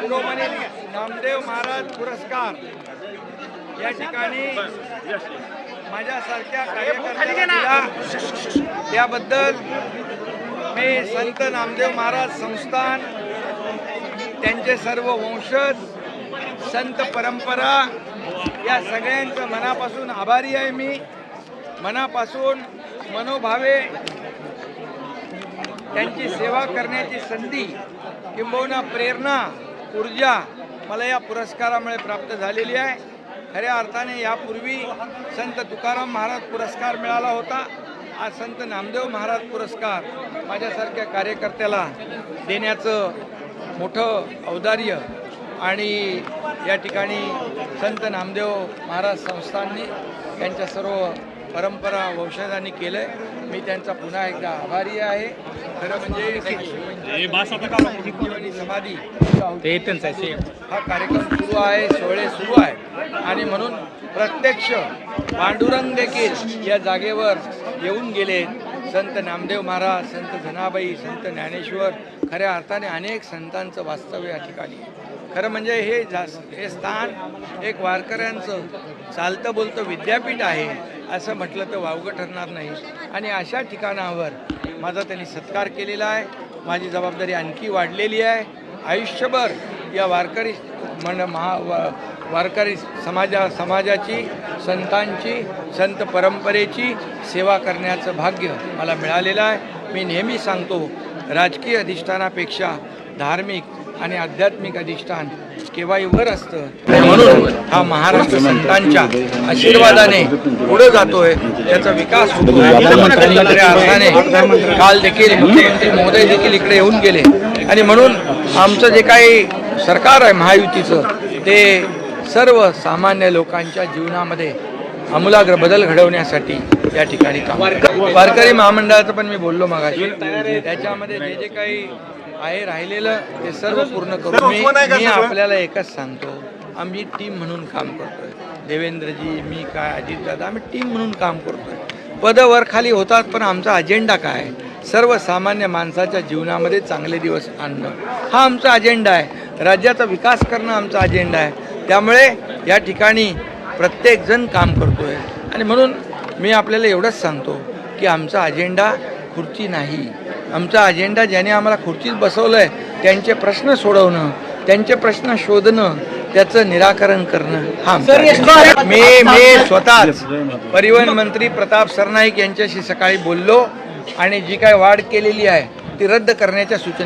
शिरोमणी नामदेव महाराज पुरस्कार. या ठिकाणी माझ्यासारख्या कार्यकर्त्याला त्याबद्दल मी संत नामदेव महाराज संस्थान त्यांचे सर्व वंशज संत परंपरा या सगळ्यांचं मनापासून आभारी आहे मी. मनापासून मनोभावे त्यांची सेवा करण्याची संधी किंबहुना प्रेरणा ऊर्जा मला या पुरस्कारामुळे प्राप्त झालेली आहे. खऱ्या अर्थाने यापूर्वी संत तुकाराम महाराज पुरस्कार मिळाला होता. आज संत नामदेव महाराज पुरस्कार माझ्यासारख्या कार्यकर्त्याला देण्याचं मोठं औदार्य आणि या ठिकाणी संत नामदेव महाराज संस्थांनी त्यांच्या सर्व परंपरा वंशजांनी केलं आहे मी त्यांचा पुन्हा एकदा आभारी आहे. खरं म्हणजे समाधी हा कार्यक्रम सुरू आहे सोहळे सुरू आहे. आणि म्हणून प्रत्यक्ष पांडुरंग देखील या जागेवर येऊन गेले. संत नामदेव महाराज संत धनाबाई संत ज्ञानेश्वर खऱ्या अर्थाने अनेक संतांचं वास्तव्य या ठिकाणी. आहे. खरं म्हणजे हे जास हे स्थान एक वारकऱ्यांचं चालतं बोलतं विद्यापीठ आहे असं म्हटलं तर वावगं ठरणार नाही. आणि अशा ठिकाणावर माझा त्यांनी सत्कार केलेला आहे. माझी जबाबदारी आणखी वाढलेली आहे. आयुष्यभर या वारकरी म्हण महा वा- वारकरी समाजा समाजाची संतांची संत परंपरेची सेवा करण्याचं भाग्य मला मिळालेलं आहे. मी नेहमी सांगतो राजकीय अधिष्ठानापेक्षा धार्मिक आणि आध्यात्मिक अधिष्ठान केव्हाही वर असतं म्हणून हा महाराष्ट्र संतांच्या आशीर्वादाने पुढे जातोय त्याचा विकास होतो अर्थाने काल देखील मुख्यमंत्री महोदय देखील इकडे येऊन गेले. आणि म्हणून आमचं जे काही सरकार आहे महायुतीचं ते सर्व सामान्य लोकांच्या जीवनामध्ये आमूलाग्र बदल घडवण्यासाठी या ठिकाणी काम वारकरी महामंडळाचं पण मी बोललो मगाशी. त्याच्यामध्ये जे जे काही आहे राहिलेलं ते सर्व पूर्ण करू मी मी आपल्याला एकच सांगतो आम्ही टीम म्हणून काम करतोय. देवेंद्रजी मी काय अजितदादा आम्ही टीम म्हणून काम करतोय. पद वर खाली होतात पण आमचा अजेंडा काय? आहे? सर्वसामान्य माणसाच्या जीवनामध्ये चांगले दिवस आणणं. हा आमचा अजेंडा आहे. राज्याचा विकास करणं आमचा अजेंडा आहे. त्यामुळे या ठिकाणी प्रत्येकजण काम करतोय. आणि म्हणून मी आपल्याला एवढंच सांगतो की आमचा अजेंडा खुर्ची नाही. आमचा अजेंडा ज्याने आम्हाला खुर्चीत बसवलं आहे त्यांचे प्रश्न सोडवणं त्यांचे प्रश्न शोधणं त्याचं निराकरण करणं हा. मी मी स्वतःच परिवहन मंत्री प्रताप सरनाईक यांच्याशी सकाळी बोललो आणि जी काय वाढ केलेली आहे ती रद्द करण्याच्या सूचना